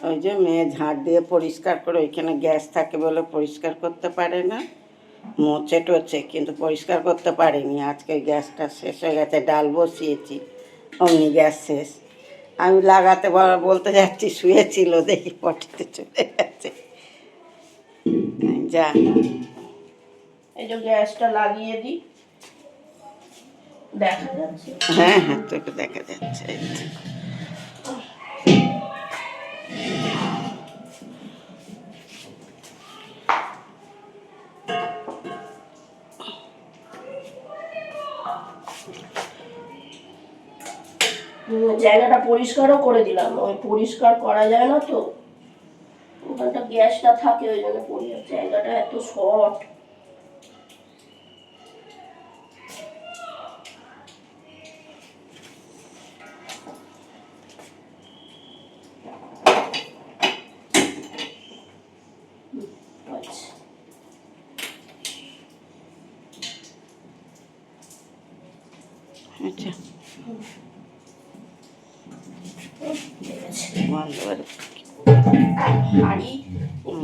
ওই যে মেয়ে ঝাড় দিয়ে পরিষ্কার করে ওইখানে গ্যাস থাকে বলে পরিষ্কার করতে পারে না। মোচে টোচে কিন্তু পরিষ্কার করতে পারিনি। আজকে গ্যাসটা শেষ হয়ে গেছে ডাল বসিয়েছি অমনি গ্যাস শেষ। আমি লাগাতে বলতে যাচ্ছি শুয়েছিল দেখি পটিতে চলে গেছে। যা। এই যে গ্যাসটা লাগিয়ে দিই। দেখা যাচ্ছে। হ্যাঁ হ্যাঁ তোকে দেখা যাচ্ছে। পরিষ্কারও করে দিলাম। ওই পরিষ্কার করা যায় না তো? ওখানটা গ্যাসটা থাকে, ওই জন্য পরিষ্কার জায়গাটা এত শর্ট আচ্ছা আচ্ছা ঠিক আছে বন্ধ করে হাড়ি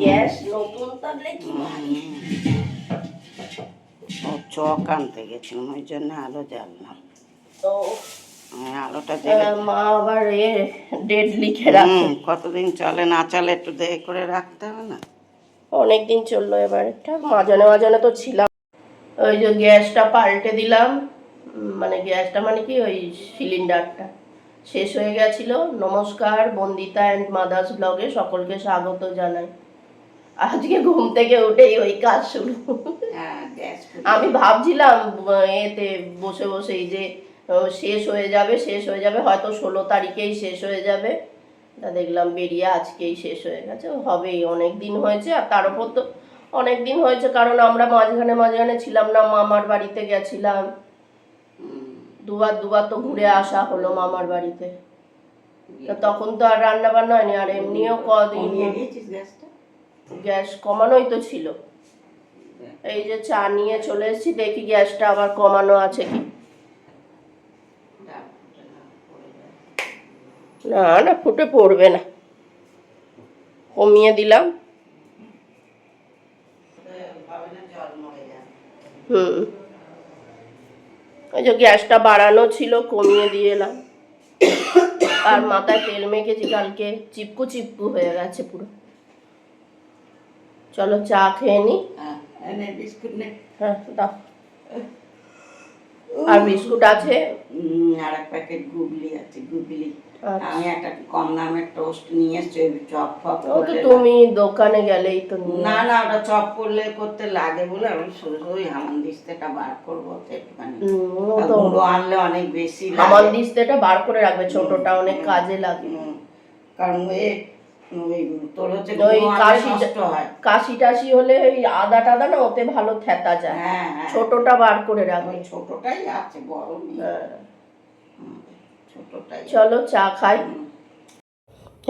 গ্যাস নতুন থাকলে কি ও চক আনতে গেছিলাম ওই জন্য আলো জ্বাললাম। তো আলোটা মা আবার এ ডেট লিখে রাখে। কতদিন চলে না চলে একটু দেখে করে রাখতে হবে না? অনেক দিন চলল এবার। মাঝানে মাঝানে তো ছিলাম। ওই যে গ্যাসটা পাল্টে দিলাম। মানে গ্যাসটা মানে কি ওই সিলিন্ডারটা। শেষ হয়ে গেছিল। নমস্কার বন্দিতা অ্যান্ড মাদার্স ব্লগে সকলকে স্বাগত জানাই। আজকে ঘুম থেকে উঠেই ওই কাজ শুরু। হ্যাঁ আমি ভাবছিলাম এতে বসে বসেই যে শেষ হয়ে যাবে শেষ হয়ে যাবে হয়তো ষোলো তারিখেই শেষ হয়ে যাবে। তা দেখলাম বেরিয়ে আজকেই শেষ হয়ে গেছে। হবেই অনেক দিন হয়েছে আর তার উপর তো অনেক দিন হয়েছে কারণ আমরা মাঝখানে মাঝখানে ছিলাম না মামার বাড়িতে গেছিলাম। দুবার দুবার তো ঘুরে আসা হলো মামার বাড়িতে। তখন তো আর রান্না বান্না হয়নি আর এমনিও কদিন গ্যাস কমানোই তো ছিল। এই যে চা নিয়ে চলে এসেছি দেখি গ্যাসটা আবার কমানো আছে কি। না না ফুটে পড়বে না। কমিয়ে দিলাম। হুম। ওই যে গ্যাসটা বাড়ানো ছিল কমিয়ে দিয়ে এলাম। আর মাথায় তেল মেখেছি কালকে চিপকু চিপকু হয়ে গেছে পুরো। চলো চা খেয়ে নি। হ্যাঁ হ্যাঁ দাও। আর বিস্কুট আছে? আর এক প্যাকেট গুগলি আছে গুগলি। আমি একটা কম দামের টোস্ট নিয়ে এসছি চপ ফপ ও তো তুমি দোকানে গেলেই তো না না ওটা চপ করলে করতে লাগে বলে আমি হামান দিস্তেটা বার করব একটুখানি। গুঁড়ো আনলে অনেক বেশি দিস্তেটা বার করে রাখবে ছোটটা অনেক কাজে লাগে। কারণ তোর হচ্ছে কাশি হয়। কাশি টাশি হলে ওই আদা টাদা না ওতে ভালো থেতা যায়। হ্যাঁ হ্যাঁ। ছোটটা বার করে রাখবে। ছোটটাই আছে বড় হ্যাঁ। চলো চা খাই।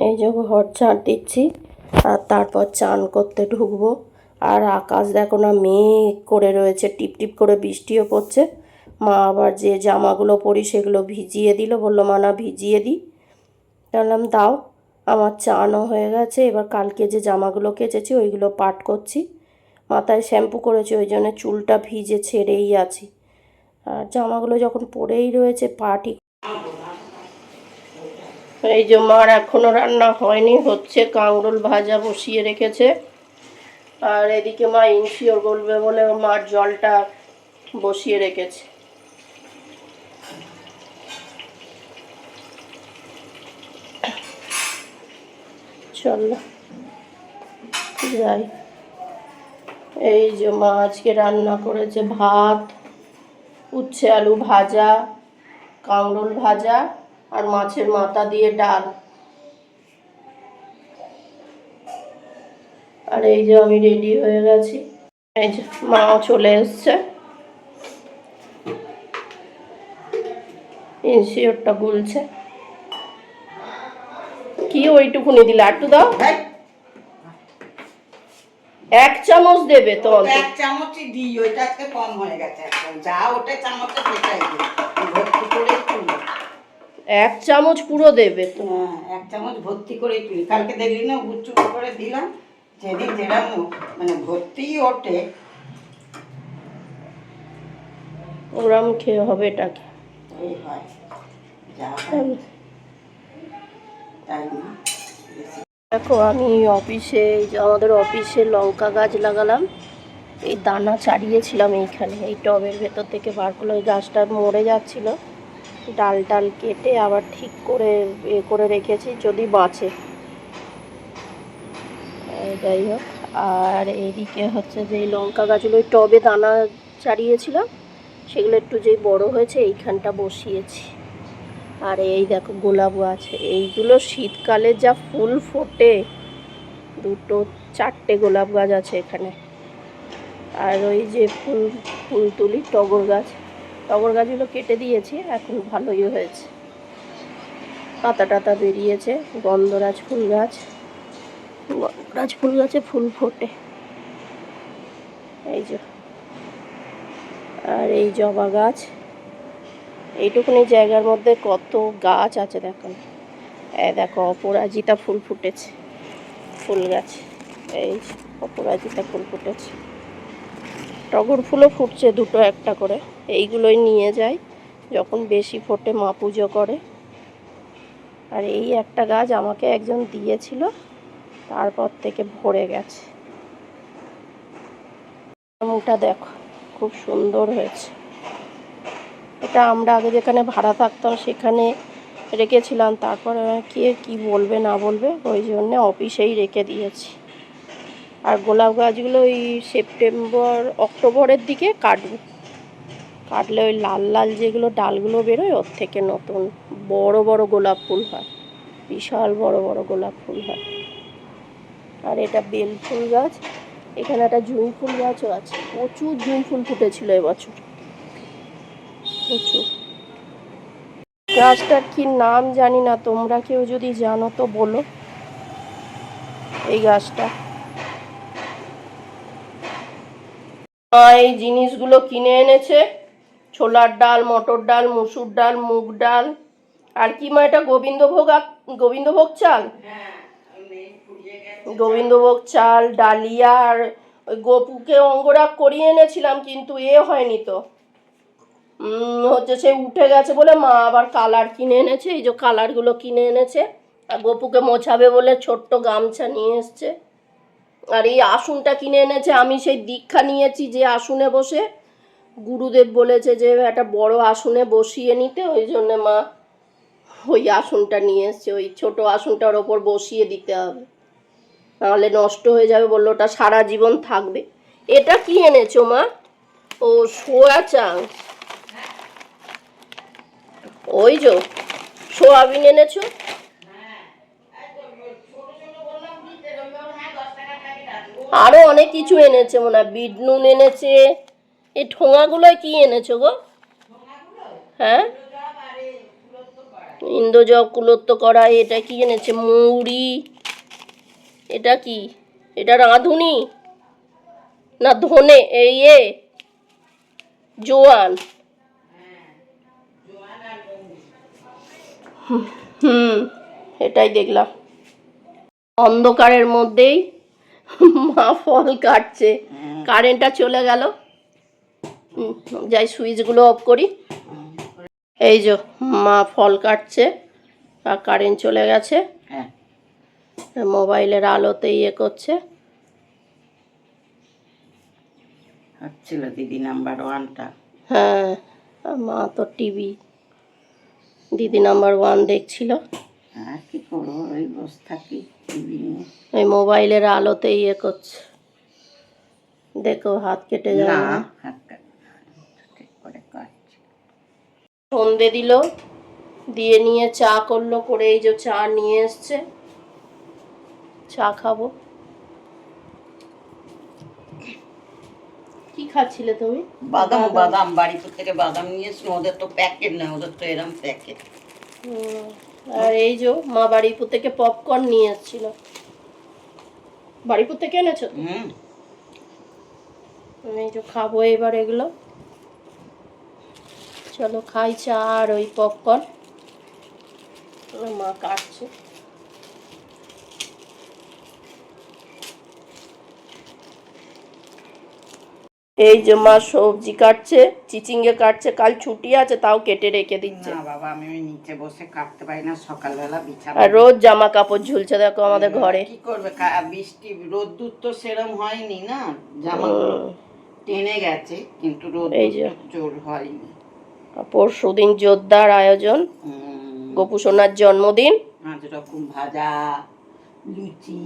এই যে ঘর ঝাঁট দিচ্ছি, আর তারপর চান করতে ঢুকবো। আর আকাশ দেখো না মেঘ করে রয়েছে, টিপ টিপ করে বৃষ্টিও পড়ছে। মা আবার যে জামাগুলো পরি সেগুলো ভিজিয়ে দিল, বলল, মা, না, ভিজিয়ে দিই। বললাম, দাও, আমার চানও হয়ে গেছে, এবার কালকে যে জামাগুলো কেচেছি ওইগুলো পাট করছি। মাথায় শ্যাম্পু করেছি, ওই জন্য চুলটা ভিজে ছেড়েই আছি। আর জামাগুলো যখন পরেই রয়েছে পাটি এই যে মার এখনও রান্না হয়নি, হচ্ছে কাঁকরোল ভাজা বসিয়ে রেখেছে। আর এদিকে মা ইনশিওর বলবে বলে মার জলটা বসিয়ে রেখেছে। চল, যাই। এই যে মা আজকে রান্না করেছে ভাত, উচ্ছে আলু ভাজা, কাঁকরোল ভাজা। আর মাছের মাথা দিয়ে ডাল। আর এই যে আমি রেডি হয়ে গেছি। এই যে মাও চলে এসছে। ইনসিওরটা গুলছে। কি ওইটুকুনি দিলে? একটু দাও। ভাই, এক চামচ দেবে তো এক চামচই দিই ওইটা আজকে কম হয়ে গেছে যা ওটা চামচে সেটাই দিই। ভর্তি করে। এক চামচ পুরো দেবে তো। হ্যাঁ, এক চামচ ভর্তি করে তুলি। কালকে দেখলি না গুচ্ছু করে দিলাম যেদিন যেরকম মানে ভর্তি ওঠে। ওরম খেয়ে হবে এটাকে। ওই হয় যা তাই না? দেখো আমি অফিসে আমাদের অফিসে লঙ্কা গাছ লাগালাম এই দানা চাড়িয়েছিলাম এইখানে এই টবের ভেতর থেকে বার করল ওই গাছটা মরে যাচ্ছিল। ডাল ডাল কেটে আবার ঠিক করে, এ করে রেখেছি যদি বাঁচে। যাই হোক, আর এদিকে হচ্ছে যে লঙ্কা গাছগুলো টবে দানা চাড়িয়েছিলাম, সেগুলো একটু যেই বড় হয়েছে এইখানটা বসিয়েছি। আর এই দেখো গোলাপ গাছ এইগুলো শীতকালে যা ফুল ফোটে, দুটো চারটে গোলাপ গাছ আছে এখানে। আর ওই যে ফুল ফুল তুলি টগর গাছ টগর গাছগুলো কেটে দিয়েছি, এখন ভালোই হয়েছে। পাতা টাতা বেরিয়েছে, গন্ধরাজ ফুল গাছ। গন্ধরাজ ফুল গাছে ফুল ফোটে। এই যে। আর এই জবা গাছ। এইটুকুনি জায়গার মধ্যে কত গাছ আছে দেখুন। এই দেখো, অপরাজিতা ফুল ফুটেছে। ফুল গাছ। এই অপরাজিতা ফুল ফুটেছে। টগর ফুলও ফুটছে দুটো একটা করে। এইগুলোই নিয়ে যাই যখন বেশি ফোটে মা পুজো করে। আর এই একটা গাছ আমাকে একজন দিয়েছিল, তারপর থেকে ভরে গেছে। মুখটা দেখো, খুব সুন্দর হয়েছে। এটা আমরা আগে যেখানে ভাড়া থাকতাম সেখানে রেখেছিলাম, তারপরে কে কি বলবে না বলবে, ওই জন্যে অফিসেই রেখে দিয়েছি। আর গোলাপ গাছগুলো ওই সেপ্টেম্বর, অক্টোবরের দিকে কাটবো। কাটলে ওই লাল লাল যেগুলো ডালগুলো বেরোয়, ওর থেকে নতুন বড় বড় গোলাপ ফুল হয়। বিশাল বড় বড় গোলাপ ফুল হয়। আর এটা বেল ফুল গাছ, এখানে একটা জুঁই ফুল গাছও আছে। প্রচুর জুঁই ফুল ফুটেছিল এবছর। প্রচুর। গাছটার কি নাম জানি না, তোমরা কেউ যদি জানো তো বলো। এই গাছটা। এই জিনিসগুলো কিনে এনেছে। ছোলার ডাল, মটর ডাল, মুসুর ডাল, মুগ ডাল। আর কি মা এটা, গোবিন্দভোগ গোবিন্দভোগ চাল? গোবিন্দভোগ চাল, ডালিয়া, আর ওই গোপুকে অঙ্গরাগ করিয়ে এনেছিলাম, কিন্তু এ হয়নি তো। হচ্ছে সে উঠে গেছে বলে মা আবার কালার কিনে এনেছে, এই যে কালারগুলো কিনে এনেছে। আর গোপুকে মোছাবে বলে ছোট্ট গামছা নিয়ে এসছে। আর এই আসনটা কিনে এনেছে, আমি সেই দীক্ষা নিয়েছি যে আসনে বসে গুরুদেব বলেছে যে, একটা বড় আসনে বসিয়ে নিতে, ওই জন্যে মা ওই আসনটা নিয়ে এসছে, ওই ছোট আসনটার ওপর বসিয়ে দিতে হবে। নাহলে নষ্ট হয়ে যাবে বলল, ওটা সারা জীবন থাকবে। এটা কি এনেছো মা? ও, সোয়া চাংস ওই যে, সোয়াবিন এনেছো? আরও অনেক কিছু এনেছে মনে হয়, বিট নুন এনেছে এই ঠোঙাগুলোয় কি এনেছো গো? হ্যাঁ? ইন্দ্রজব কুলত্ব করা এটা কি এনেছে? মৌরি এটা কি? এটা রাঁধুনি? না ধনে এই এ। জোয়ান। হুম এটাই দেখলাম। অন্ধকারের মধ্যেই মা ফল কাটছে। কারেন্টটা চলে গেল। যাই সুইচগুলো অফ করি। এই যে মা ফল কাটছে আর কারেন্ট চলে গেছে। হ্যাঁ। মোবাইলের আলোতে ইয়ে করছে। হচ্ছিল দিদি নাম্বার ওয়ানটা। হ্যাঁ মা তো টিভি। দিদি নাম্বার ওয়ান দেখছিল। আর কি করব ওই বসে থাকি টিভি ওই মোবাইলের আলোতে ইয়ে করছে। দেখো হাত কেটে যাবে না ঠিক করে কাটছি সন্ধে দিল দিয়ে নিয়ে চা করল করে এই যে চা নিয়ে এসছে। চা খাব। কি খাচ্ছিলে তুমি? বাদাম বাদাম। বাড়িপুর থেকে বাদাম নিয়ে এসছি ওদের তো প্যাকেট না ওদের তো এরম প্যাকেট। আর এই যে মা বাড়িপুর থেকে পপকর্ন নিয়ে এসেছিল। বাড়িপুর থেকে এনেছো? হুম। আমি এই যে খাব এবার এগুলো। চলো খাই চা আর ওই পপকর্ন মা কাটছে। এই যে মা সবজি কাটছে চিচিঙ্গে কাটছে কাল ছুটি আছে তাও কেটে রেখে দিচ্ছে। না বাবা আমি ওই নিচে বসে কাটতে পারি না সকালবেলা বিছানা আর রোজ জামা কাপড় ঝুলছে দেখো আমাদের ঘরে। কি করবে? বৃষ্টি রোদ্দুর তো সেরম হয়নি না? জামা টেনে গেছে কিন্তু। রোদ্দুর জোর হয়নি। পরশু দিন জোরদার আয়োজন। উম, গোপু সোনার জন্মদিন পাঁচ রকম ভাজা লুচি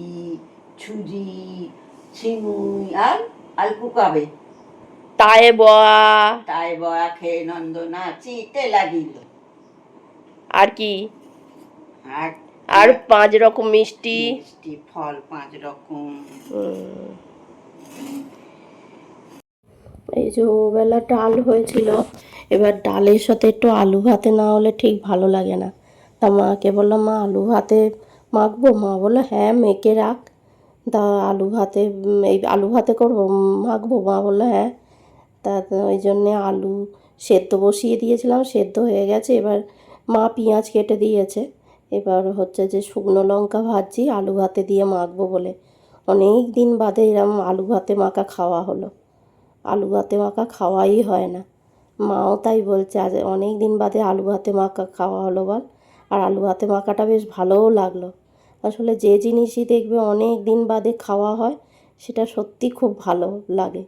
ছিমুই আর আলপু কাবে। তায়ে বয়া। তাই বয়া খেয়ে নন্দ নাচিতে লাগিল। আর কি? আর আর পাঁচ রকম মিষ্টি। মিষ্টি ফল পাঁচ রকম। এই যে ওবেলা ডাল হয়েছিল। এবার ডালের সাথে একটু আলু ভাতে না হলে ঠিক ভালো লাগে না। তা মাকে বললাম, মা, আলু ভাতে মাখবো? মা বলল হ্যাঁ মেখে রাখ। তা আলু ভাতে এই আলু ভাতে করব মাখবো? মা বলল হ্যাঁ। তা ওই জন্যে আলু সেদ্ধ বসিয়ে দিয়েছিলাম, সেদ্ধ হয়ে গেছে। এবার মা পেঁয়াজ কেটে দিয়েছে। এবার হচ্ছে যে শুকনো লঙ্কা ভাজছি, আলু ভাতে দিয়ে মাখবো বলে। অনেক দিন বাদে এরম আলু ভাতে মাখা খাওয়া হলো। আলু ভাতে মাখা খাওয়াই হয় না। মাও তাই বলছে, আজ অনেক দিন বাদে আলু ভাতে মাখা খাওয়া হলো বল। আর আলু ভাতে মাখাটা বেশ ভালোও লাগল। আসলে যে জিনিসই দেখবে অনেক দিন বাদে খাওয়া হয়, সেটা সত্যি খুব ভালো লাগে।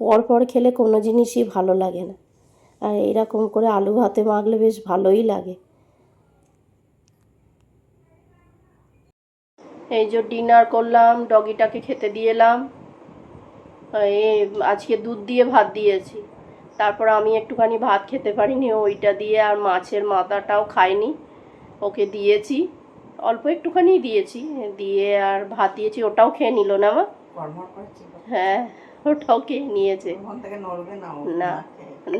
পর পর খেলে কোনো জিনিসই ভালো লাগে না। আর এরকম করে আলু ভাতে মাখলে বেশ ভালোই লাগে। এই যে ডিনার করলাম, ডগিটাকে খেতে দিয়ে এলাম। আজকে দুধ দিয়ে ভাত দিয়েছি। তারপর আমি একটুখানি ভাত খেতে পারিনি ওইটা দিয়ে আর মাছের মাথাটাও খাইনি। ওকে দিয়েছি অল্প একটুখানি দিয়েছি দিয়ে আর ভাত দিয়েছি ওটাও খেয়ে নিল না মা। হ্যাঁ ওটাও খেয়ে নিয়েছে। না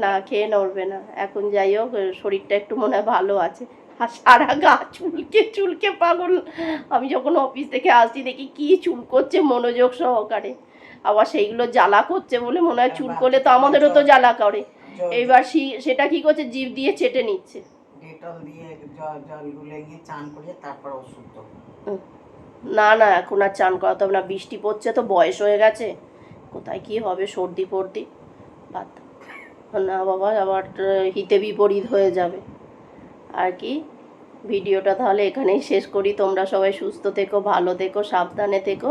না খেয়ে। নড়বে না। এখন যাই হোক শরীরটা একটু মনে হয় ভালো আছে। আর সারা গা চুলকে চুলকে পাগল। আমি যখন অফিস থেকে আসছি দেখি কি চুল করছে মনোযোগ সহকারে। আবার সেইগুলো জ্বালা করছে বলে মনে হয় চুল করলে তো আমাদেরও তো জ্বালা করে। এইবার সেটা কি করছে? জিভ দিয়ে চেটে নিচ্ছে। ডেটল দিয়ে জল জল গুলে নিয়ে চান করে তারপর ওষুধ না না এখন আর চান করাতে হবে না। বৃষ্টি পড়ছে তো বয়স হয়ে গেছে। কোথায় কি হবে সর্দি ফর্দি? বাদ না বাবা আবার হিতে বিপরীত হয়ে যাবে। আর কি? ভিডিওটা তাহলে এখানেই শেষ করি। তোমরা সবাই সুস্থ থেকো ভালো থেকো সাবধানে থেকো।